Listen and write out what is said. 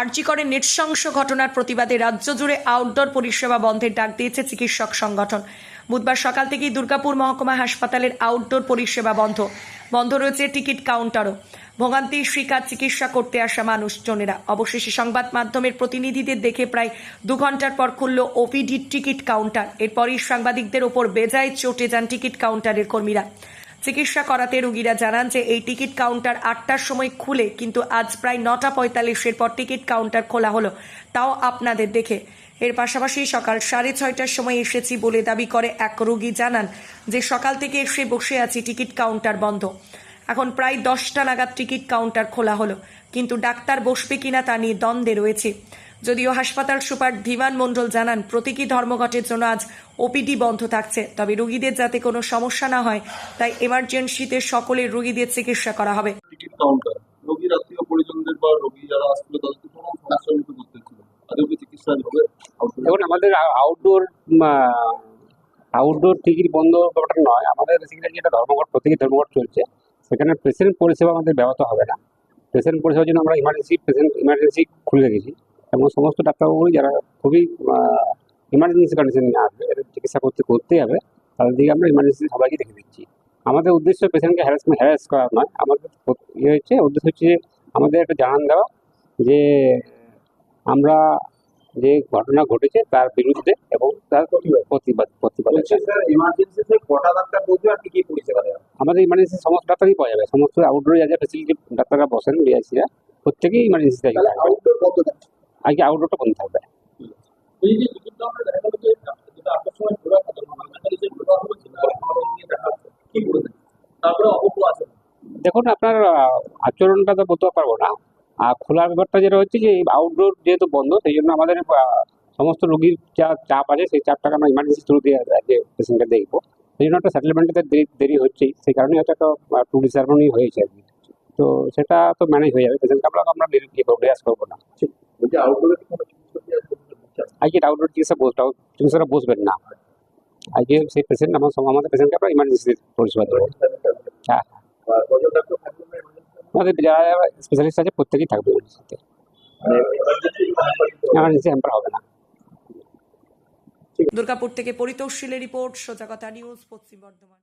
আর্যিকরের নৃশংস ঘটনার প্রতিবাদে রাজ্য জুড়ে আউটডোর পরিষেবা বন্ধের ডাক দিয়েছে চিকিৎসক সংগঠন। বুধবার সকাল থেকেই দুর্গাপুর মহকুমা হাসপাতালের আউটডোর পরিষেবা বন্ধ। বন্ধ রয়েছে টিকিট কাউন্টারও। ভোগান্তির শিকার, চিকিৎসা করতে আসা মানুষজনেরা। অবশেষে সংবাদ মাধ্যমের প্রতিনিধিদের দেখে প্রায় দু ঘণ্টার পর খুলল ওপিডির টিকিট কাউন্টার। এরপরই সাংবাদিকদের ওপর বেজায় চটে যান টিকিট কাউন্টারের কর্মীরা। চিকিৎসা করাতে রোগীরা জানান যে এই টিকিট কাউন্টার আটটার সময় খুলে, কিন্তু আজ প্রায় নটা পঁয়তাল্লিশের পর টিকিট কাউন্টার খোলা হলো। তাও আপনাদের দেখে। এর পাশাপাশি সকাল সাড়ে ছয়টার সময় এসেছি বলে দাবি করে এক রোগী জানান যে সকাল থেকে এসে বসে আছি, টিকিট কাউন্টার বন্ধ। এখন প্রায় দশটা নাগাদ টিকিট কাউন্টার খোলা হলো, কিন্তু ডাক্তার বসবে কিনা তা নিয়ে দ্বন্দ্বে রয়েছে। যদিও হাসপাতাল সুপার ধীমান মণ্ডল জানান প্রতীকী ধর্মঘটের জন্য আজ ওপিডি বন্ধ থাকছে। তবে রোগীদের যাতে কোনো সমস্যা না হয় তাই এমার্জেন্সিতে সকলের রোগীদের চিকিৎসা করা হবে। টিকিট রোগীর আত্মীয় পরিজনদের বা রোগী যারা আসছিল তাদেরকে কোনো সমস্যার মুখে করতে ছিল চিকিৎসা হবে। দেখুন আমাদের আউটডোর আউটডোর টিকিট বন্ধ ব্যাপারটা নয়। আমাদের বেসিক্যালি যেটা ধর্মঘট প্রতীকী ধর্মঘট চলছে। সেখানে পেশেন্ট পরিষেবা আমাদের ব্যাহত হবে না। পেশেন্ট পরিষেবার জন্য আমরা ইমার্জেন্সি পেশেন্ট ইমার্জেন্সি খুলে রেখেছি। এবং সমস্ত ডাক্তারবাবুই যারা খুবই ইমার্জেন্সি কন্ডিশন নিয়ে আসবে এদের চিকিৎসা করতে করতেই হবে। তাদের দিকে আমরা ইমার্জেন্সি সবাইকে দেখে দিচ্ছি। আমাদের উদ্দেশ্য পেশেন্টকে হ্যারাসমেন্ট হ্যারাস করা নয়। আমাদের ইয়ে হচ্ছে উদ্দেশ্য হচ্ছে যে আমাদের একটা জানান দেওয়া যে আমরা যে ঘটনা ঘটেছে তার বিরুদ্ধে এবং তার প্রতিবাদ প্রতিবাদ আমাদের ইমার্জেন্সি সমস্ত ডাক্তারই পাওয়া যাবে। সমস্ত আউটডোর যা যা ফেসিলিটি ডাক্তাররা বসেন বিআইসিরা প্রত্যেকেই ইমার্জেন্সি আউটডোর আগে আউটডোরটা বন্ধ থাকবে। আছে। দেখুন আপনার আচরণটা তো বলতে পারব না। আর খোলার ব্যাপারটা যেটা হচ্ছে যে আউটডোর যেহেতু বন্ধ সেই জন্য আমাদের সমস্ত রোগীর যা চাপ আছে সেই চাপটাকে আমরা ইমার্জেন্সি থ্রু দিয়ে যে পেশেন্টকে দেখব। সেই জন্য একটা সেটেলমেন্টে দেরি দেরি হচ্ছেই। সেই কারণে হয়তো একটা টু ডিসার্মনি হয়েছে আর কি। তো সেটা তো ম্যানেজ হয়ে যাবে। পেশেন্টকে আমরা আমরা রিয়াজ করব না। বলছি আউটডোরে আজকে আউটডোর চিকিৎসা চিকিৎসাটা বসবেন না। আজকে সেই পেশেন্ট আমার সব- আমাদের পেশেন্টকে আমরা ইমার্জেন্সি পরিষেবা দেবো হ্যাঁ? আমাদের যারা যারা স্পেশালিস্ট আছে প্রত্যেকেই থাকবে মানে ইমার্জেন্সি হ্যাম্পার হবে না। দুর্গাপুর থেকে পরিতোষশীলের রিপোর্ট সোজা কথা নিউজ পশ্চিম বর্ধমান।